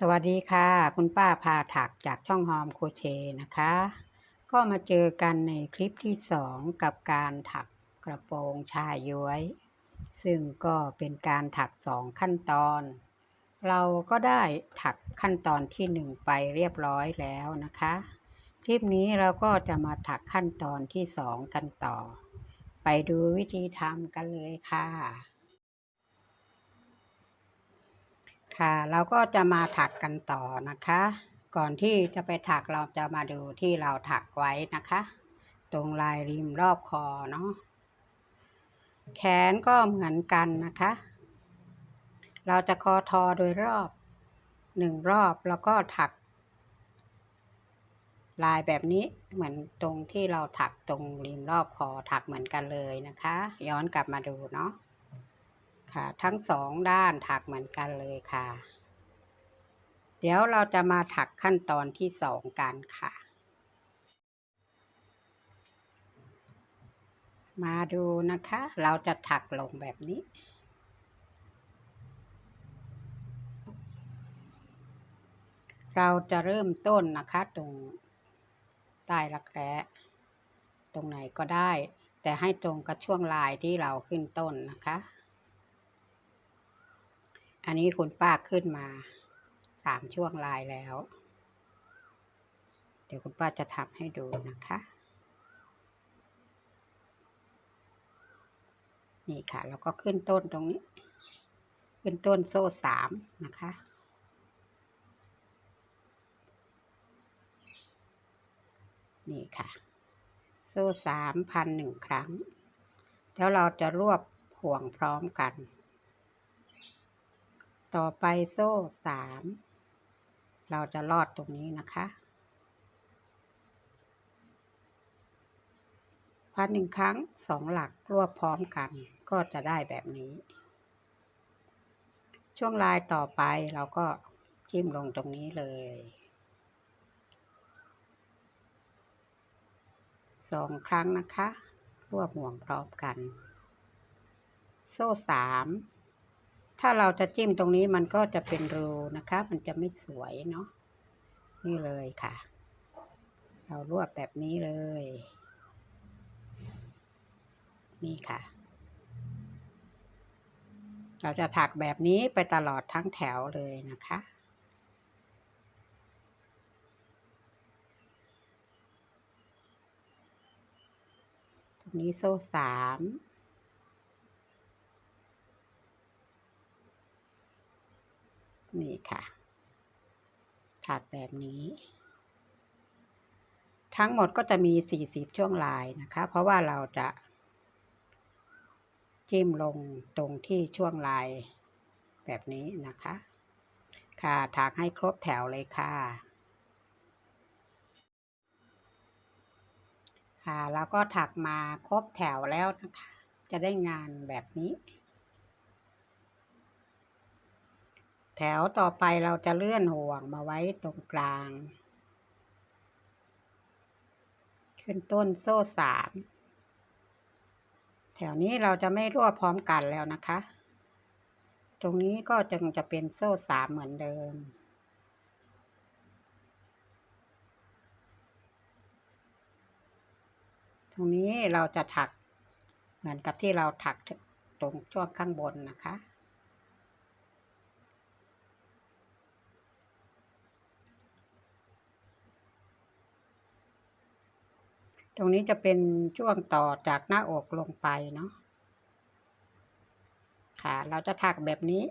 สวัสดีค่ะ คุณป้าพาถักจากช่องฮอมโคเชนะคะ ก็มาเจอกันในคลิปที่สองกับการถักกระโปรงชายย้วย ซึ่งก็เป็นการถักสองขั้นตอน เราก็ได้ถักขั้นตอนที่หนึ่งไปเรียบร้อยแล้วนะคะ คลิปนี้เราก็จะมาถักขั้นตอนที่สองกันต่อ ไปดูวิธีทำกันเลยค่ะ ค่ะ เราก็จะมาถักกันต่อนะคะ ก่อนที่จะไปถักเราจะมาดูที่เราถักไว้นะคะ ตรงลายริมรอบคอเนาะแขนก็เหมือนกันนะคะ เราจะคอทอโดยรอบหนึ่งรอบแล้วก็ถัก ลายแบบนี้เหมือนตรงที่เราถักตรงริมรอบคอถักเหมือนกันเลยนะคะ ย้อนกลับมาดูเนาะ ค่ะ ทั้งสองด้านถักเหมือนกันเลยค่ะ เดี๋ยวเราจะมาถักขั้นตอนที่สองกันค่ะ มาดูนะคะ เราจะถักลงแบบนี้เราจะเริ่มต้นนะคะตรงใต้รักแร้ตรงไหนก็ได้ แต่ให้ตรงกับช่วงลายที่เราขึ้นต้นนะคะ อันนี้คุณป้าขึ้นมาสามช่วงลายแล้ว เดี๋ยวคุณป้าจะทำให้ดูนะคะ นี่ค่ะ แล้วก็ขึ้นต้นตรงนี้ ขึ้นต้นโซ่สามนะคะนี่ค่ะ โซ่สามพันหนึ่งครั้ง แล้วเราจะรวบห่วงพร้อมกัน ต่อไปโซ่สาม เราจะลอดตรงนี้นะคะ พันหนึ่งครั้งสองหลักรวบพร้อมกัน ก็จะได้แบบนี้ ช่วงลายต่อไปเราก็จิ้มลงตรงนี้เลยสองครั้งนะคะ รวบห่วงพร้อมกัน โซ่สาม ถ้าเราจะจิ้มตรงนี้มันก็จะเป็นรูนะคะ มันจะไม่สวยเนาะนี่เลยค่ะ เรารวบแบบนี้เลย นี่ค่ะ เราจะถักแบบนี้ไปตลอดทั้งแถวเลยนะคะตรงนี้โซ่สาม นี่ค่ะถักแบบนี้ ทั้งหมดก็จะมี 40 ช่วงลายนะคะ เพราะว่าเราจะจิ้มลงตรงที่ช่วงลายแบบนี้นะคะ ค่ะถักให้ครบแถวเลยค่ะ ค่ะ แล้วก็ถักมาครบแถวแล้วนะคะ จะได้งานแบบนี้ แถวต่อไปเราจะเลื่อนห่วงมาไว้ตรงกลาง ขึ้นต้นโซ่สามแถวนี้เราจะไม่รั่วพร้อมกันแล้วนะคะ ตรงนี้ก็จึงจะเป็นโซ่สามเหมือนเดิม ตรงนี้เราจะถักเหมือนกับที่เราถักตรงช่วงข้างบนนะคะ ตรงนี้จะเป็นช่วงต่อจากหน้าอกลงไปเนาะค่ะ เราจะถักแบบนี้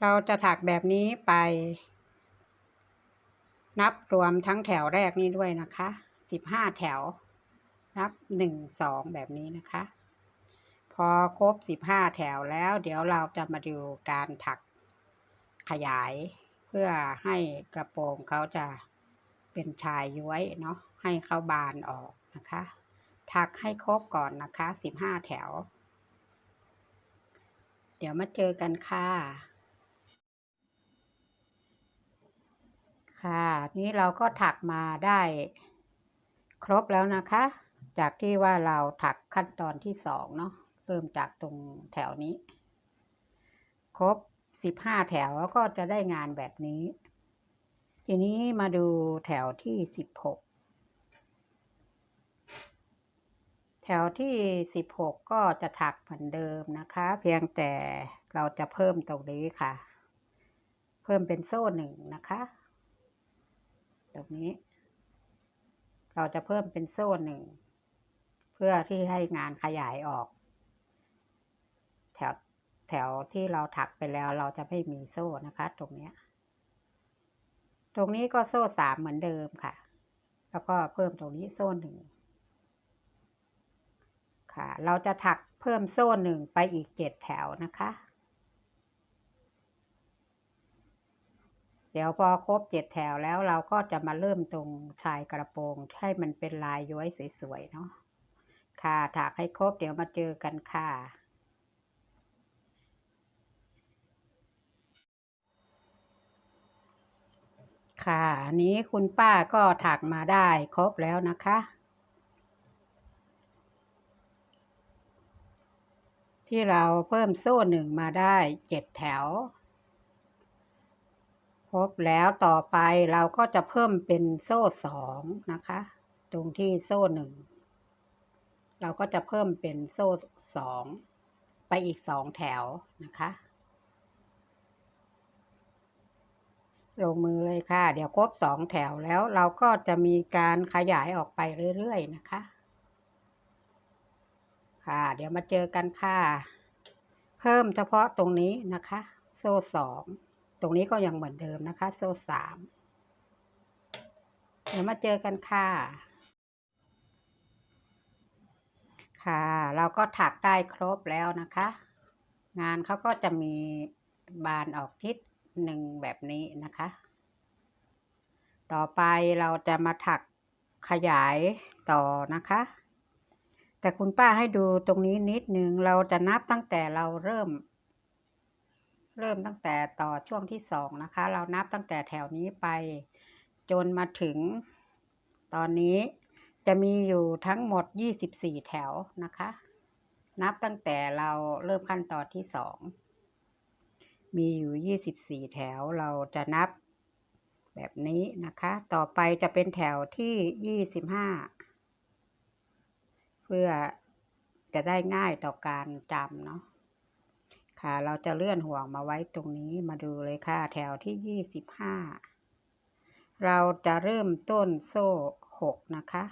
เราจะถักแบบนี้ไป นับรวมทั้งแถวแรกนี้ด้วยนะคะสิบห้าแถว นับหนึ่งสองแบบนี้นะคะ พอครบสิบห้าแถวแล้ว เดี๋ยวเราจะมาดูการถัก ขยายเพื่อให้กระโปรงเขาจะเป็นชายย้วยเนาะให้เขาบานออกนะคะ ถักให้ครบก่อนนะคะสิบห้าแถว เดี๋ยวมาเจอกันค่ะ ค่ะ นี่เราก็ถักมาได้ครบแล้วนะคะ จากที่ว่าเราถักขั้นตอนที่สองเนาะเริ่มจากตรงแถวนี้ ครบ สิบห้าแถวแล้วก็จะได้งานแบบนี้ ทีนี้มาดูแถวที่สิบหกแถวที่สิบหกก็จะถักเหมือนเดิมนะคะ เพียงแต่เราจะเพิ่มตรงนี้ค่ะ เพิ่มเป็นโซ่หนึ่งนะคะ ตรงนี้ เราจะเพิ่มเป็นโซ่หนึ่งเพื่อที่ให้งานขยายออก แถว แถวที่เราถักไปแล้วเราจะไม่มีโซ่นะคะ ตรงเนี้ยตรงนี้ก็โซ่สามเหมือนเดิมค่ะ แล้วก็เพิ่มตรงนี้โซ่หนึ่งค่ะ เราจะถักเพิ่มโซ่หนึ่งไปอีกเจ็ดแถวนะคะ เดี๋ยวพอครบเจ็ดแถวแล้วเราก็จะมาเริ่มตรงชายกระโปรงให้มันเป็นลายย้อยสวยๆเนาะค่ะถักให้ครบเดี๋ยวมาเจอกันค่ะ ค่ะอันนี้คุณป้าก็ถักมาได้ครบแล้วนะคะ ที่เราเพิ่มโซ่หนึ่งมาได้เจ็ดแถว ครบแล้วต่อไปเราก็จะเพิ่มเป็นโซ่สองนะคะ ตรงที่โซ่หนึ่งเราก็จะเพิ่มเป็นโซ่สองไปอีกสองแถวนะคะ ลงมือเลยค่ะ เดี๋ยวครบสองแถวแล้วเราก็จะมีการขยายออกไปเรื่อยๆนะคะ ค่ะ เดี๋ยวมาเจอกันค่ะ เพิ่มเฉพาะตรงนี้นะคะ โซ่สองตรงนี้ก็ยังเหมือนเดิมนะคะ โซ่สามเดี๋ยวมาเจอกันค่ะ ค่ะ เราก็ถักได้ครบแล้วนะคะ งานเขาก็จะมีบานออกทิศ หนึ่งแบบนี้นะคะ ต่อไปเราจะมาถักขยายต่อนะคะ แต่คุณป้าให้ดูตรงนี้นิดนึงเราจะนับตั้งแต่เราเริ่ม เริ่มตั้งแต่ต่อช่วงที่สองนะคะ เรานับตั้งแต่แถวนี้ไป จนมาถึงตอนนี้จะมีอยู่ทั้งหมด 24 แถวนะคะ นับตั้งแต่เราเริ่มขั้นตอนที่สอง มีอยู่ 24 แถวเราจะนับแบบนี้นะคะ ต่อไปจะเป็นแถวที่ 25 เพื่อจะได้ง่ายต่อการจำเนาะค่ะ เราจะเลื่อนห่วงมาไว้ตรงนี้มาดูเลยค่ะ แถวที่ 25 เราจะเริ่มต้นโซ่ 6 นะคะ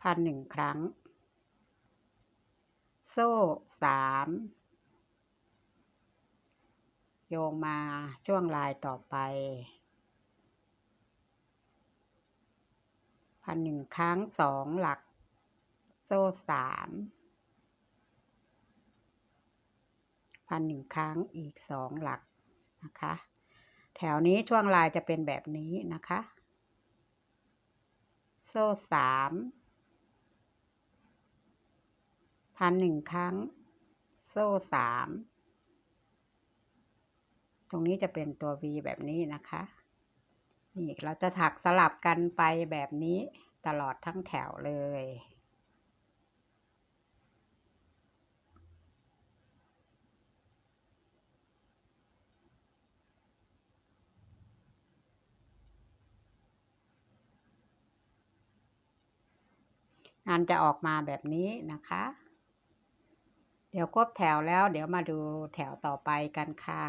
พันหนึ่งครั้ง โซ่สามโยงมาช่วงลายต่อไป พันหนึ่งครั้งสองหลัก โซ่สามพันหนึ่งครั้งอีกสองหลักนะคะ แถวนี้ช่วงลายจะเป็นแบบนี้นะคะ โซ่สาม พันหนึ่งครั้ง โซ่สาม ตรงนี้จะเป็นตัว V แบบนี้นะคะ นี่เราจะถักสลับกันไปแบบนี้ตลอดทั้งแถวเลยงานจะออกมาแบบนี้นะคะ ดี๋ยวครบแถวแล้ว เดี๋ยวมาดูแถวต่อไปกันค่ะ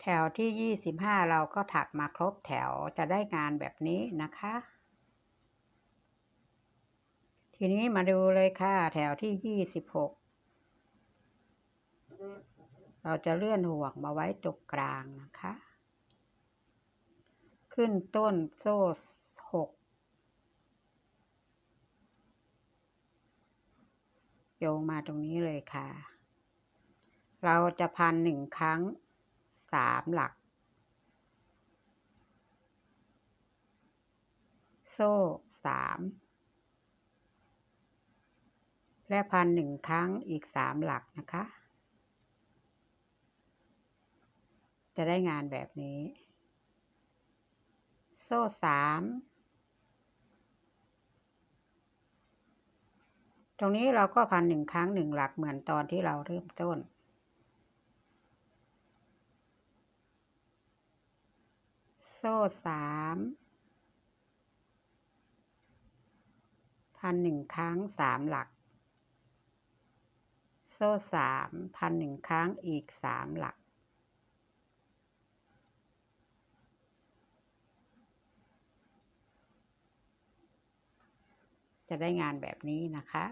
แถวที่ 25 เราก็ถักมาครบแถวจะได้งานแบบนี้นะคะ ทีนี้มาดูเลยค่ะ แถวที่ 26 เราจะเลื่อนห่วงมาไว้ตรงกลางนะคะ ขึ้นต้นโซ่หก โยงมาตรงนี้เลยค่ะ เราจะพันหนึ่งครั้งสามหลัก โซ่สามและพันหนึ่งครั้งอีกสามหลักนะคะ จะได้งานแบบนี้ โซ่สาม ตรงนี้เราก็พันหนึ่งครั้งหนึ่งหลักเหมือนตอนที่เราเริ่มต้น โซ่สามพันหนึ่งครั้งสามหลัก โซ่สามพันหนึ่งครั้งอีกสามหลักจะได้งานแบบนี้นะคะ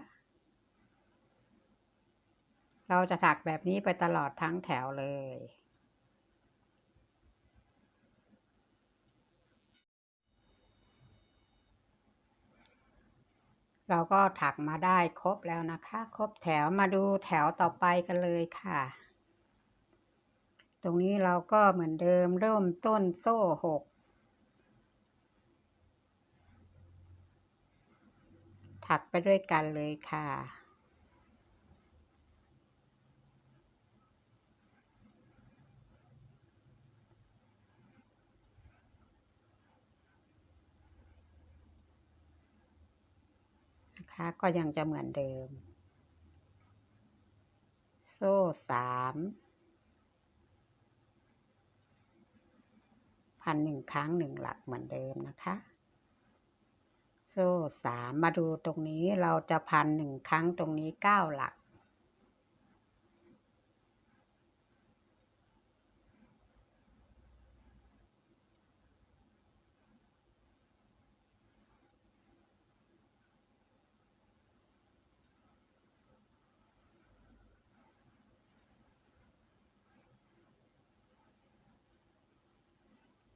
เราจะถักแบบนี้ไปตลอดทั้งแถวเลยเราก็ถักมาได้ครบแล้วนะคะ ครบแถวมาดูแถวต่อไปกันเลยค่ะ ตรงนี้เราก็เหมือนเดิมเริ่มต้นโซ่หกถักไปด้วยกันเลยค่ะ ก็ยังจะเหมือนเดิม โซ่สามพันหนึ่งครั้งหนึ่งหลักเหมือนเดิมนะคะ โซ่สามมาดูตรงนี้เราจะพันหนึ่งครั้งตรงนี้เก้าหลัก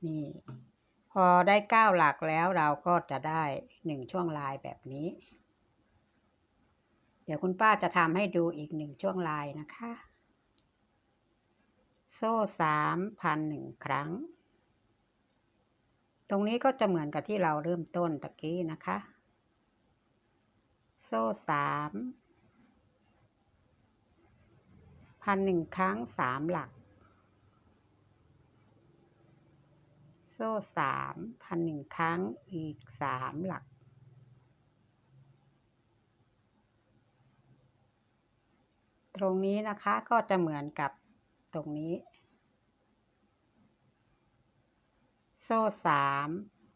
นี่ พอได้เก้าหลักแล้วเราก็จะได้หนึ่งช่วงลายแบบนี้ เดี๋ยวคุณป้าจะทำให้ดูอีกหนึ่งช่วงลายนะคะ โซ่สามพันหนึ่งครั้ง ตรงนี้ก็จะเหมือนกับที่เราเริ่มต้นตะกี้นะคะ โซ่สามพันหนึ่งครั้งสามหลัก โซ่สามพันหนึ่งครั้งอีกสามหลัก ตรงนี้นะคะก็จะเหมือนกับตรงนี้ โซ่สาม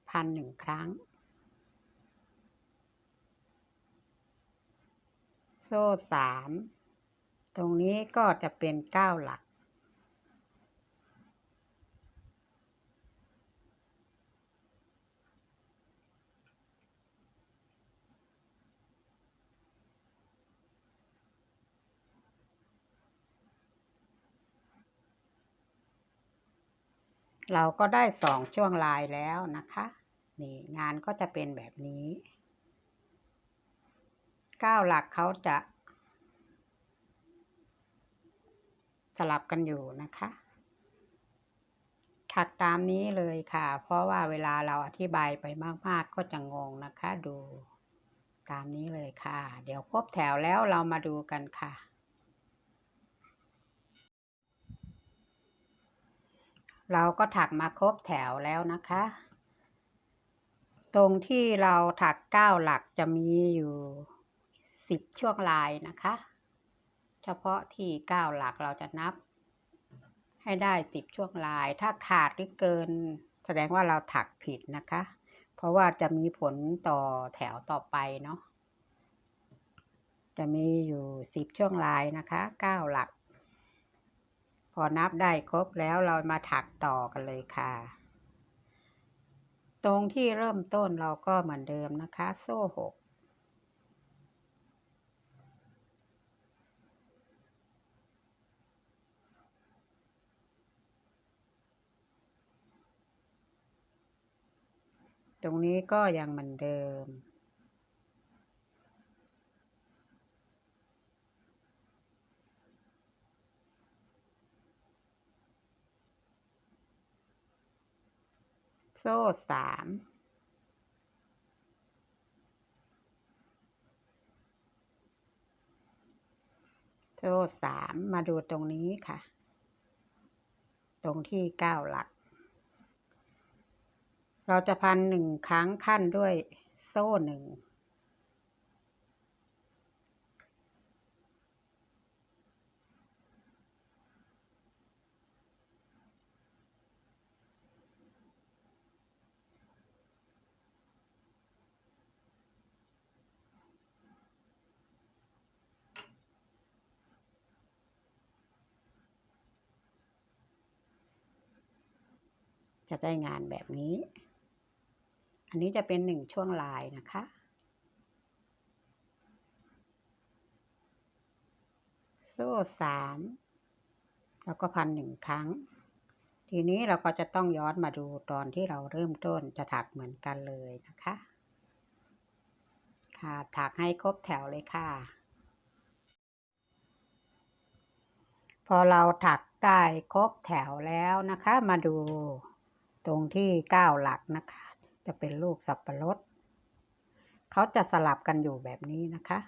พันหนึ่งครั้ง โซ่สามตรงนี้ก็จะเป็นเก้าหลัก เราก็ได้สองช่วงลายแล้วนะคะ นี่งานก็จะเป็นแบบนี้เก้าหลักเขาจะ สลับกันอยู่นะคะถักตามนี้เลยค่ะ เพราะว่าเวลาเราอธิบายไปมาก ๆ ก็จะงงนะคะ ดูตามนี้เลยค่ะ เดี๋ยวครบแถวแล้วเรามาดูกันค่ะ เราก็ถักมาครบแถวแล้วนะคะ ตรงที่เราถักเก้าหลักจะมีอยู่สิบช่วงลายนะคะ เฉพาะที่เก้าหลักเราจะนับ ให้ได้สิบช่วงลาย ถ้าขาดหรือเกิน แสดงว่าเราถักผิดนะคะ เพราะว่าจะมีผลต่อแถวต่อไปเนาะจะมีอยู่สิบช่วงลายนะคะเก้าหลัก อนับได้ครบแล้วเรามาถักต่อกันเลยค่ะ ตรงที่เริ่มต้นเราก็เหมือนเดิมนะคะ โซ่หกตรงนี้ก็ยังเหมือนเดิม โซ่สามโซ่สามมาดูตรงนี้ค่ะ ตรงที่เก้าหลัก เราจะพันหนึ่งครั้งขั้นด้วยโซ่หนึ่ง จะได้งานแบบนี้ อันนี้จะเป็นหนึ่งช่วงลายนะคะ โซ่สามแล้วก็พันหนึ่งครั้ง ทีนี้เราก็จะต้องย้อนมาดูตอนที่เราเริ่มต้นจะถักเหมือนกันเลยนะคะ ค่ะถักให้ครบแถวเลยค่ะ พอเราถักได้ครบแถวแล้วนะคะ มาดู ตรงที่เก้าหลักนะคะ จะเป็นลูกสับปะรดเขาจะสลับกันอยู่แบบนี้นะคะ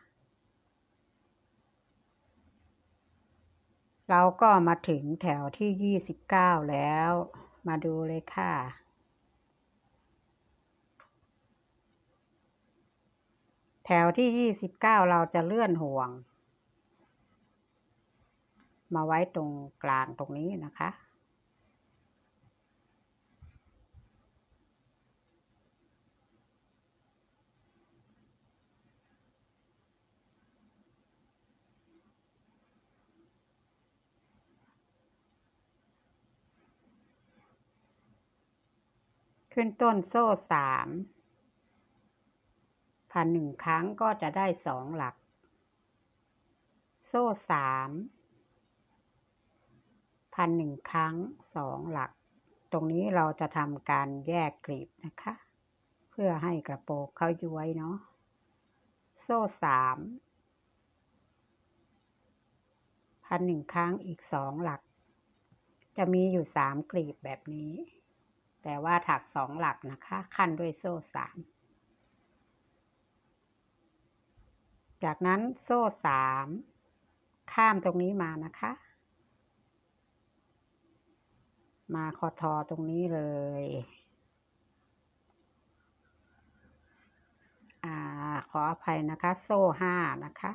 เราก็มาถึงแถวที่ยี่สิบเก้าแล้ว มาดูเลยค่ะ แถวที่ยี่สิบเก้าเราจะเลื่อนห่วง มาไว้ตรงกลางตรงนี้นะคะ ขึ้นต้นโซ่สามพันหนึ่งครั้งก็จะได้สองหลัก โซ่สามพันหนึ่งครั้งสองหลัก ตรงนี้เราจะทำการแยกกลีบนะคะ เพื่อให้กระโปรงเขาย้วยเนาะโซ่สามพันหนึ่งครั้งอีกสองหลัก จะมีอยู่สามกลีบแบบนี้ แต่ว่าถักสองหลักนะคะ ขั้นด้วยโซ่สามจากนั้นโซ่สามข้ามตรงนี้มานะคะ มาคอทอตรงนี้เลย อ่า ขออภัยนะคะ โซ่ห้านะคะ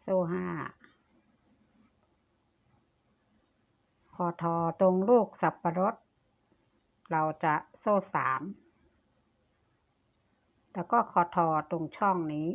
โซ่ห้า ค อทอตรงลูกสับปะรด เราจะโซ่สาม แล้วก็คอทอตรงช่องนี้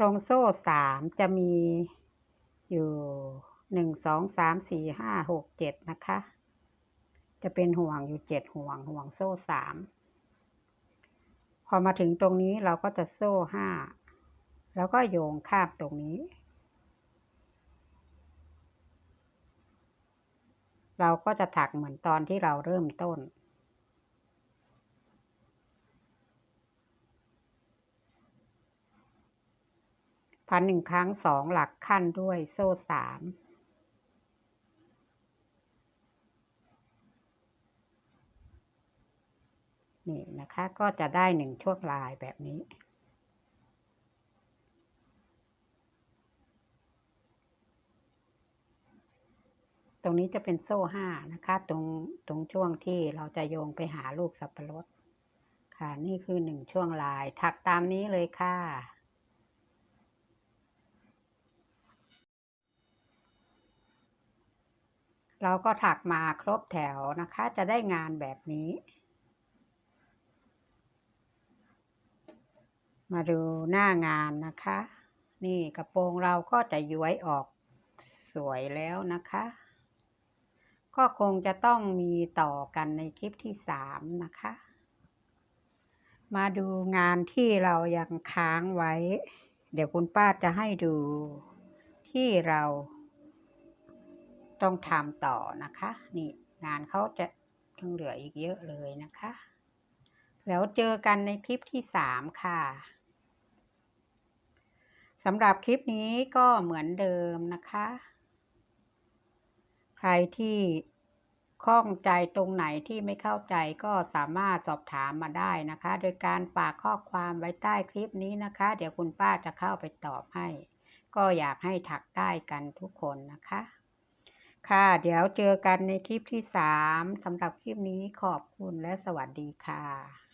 ตรงโซ่สามจะมีอยู่หนึ่งสองสามสี่ห้าหกเจ็ดนะคะ จะเป็นห่วงอยู่เจ็ดห่วงห่วงโซ่สามพอมาถึงตรงนี้เราก็จะโซ่ห้าแล้วก็โยงข้ามตรงนี้ เราก็จะถักเหมือนตอนที่เราเริ่มต้น พันหนึ่งครั้งสองหลักขั้นด้วยโซ่สามนี่นะคะก็จะได้หนึ่งช่วงลายแบบนี้ ตรงนี้จะเป็นโซ่ห้านะคะ ตรงตรงช่วงที่เราจะโยงไปหาลูกสับปะรดค่ะ นี่คือหนึ่งช่วงลายถักตามนี้เลยค่ะ เราก็ถักมาครบแถวนะคะ จะได้งานแบบนี้ มาดูหน้างานนะคะ นี่กระโปรงเราก็จะย้วยออกสวยแล้วนะคะ ก็คงจะต้องมีต่อกันในคลิปที่สามนะคะ มาดูงานที่เรายังค้างไว้ เดี๋ยวคุณป้าจะให้ดูที่เรา ต้องทำต่อนะคะ นี่งานเขาจะยังเหลืออีกเยอะเลยนะคะ แล้วเจอกันในคลิปที่สามค่ะสำหรับคลิปนี้ก็เหมือนเดิมนะคะ ใครที่ข้องใจตรงไหนที่ไม่เข้าใจก็สามารถสอบถามมาได้นะคะ โดยการฝากข้อความไว้ใต้คลิปนี้นะคะ เดี๋ยวคุณป้าจะเข้าไปตอบให้ ก็อยากให้ถักได้กันทุกคนนะคะ ค่ะ เดี๋ยวเจอกันในคลิปที่ 3สำหรับคลิปนี้ขอบคุณและสวัสดีค่ะ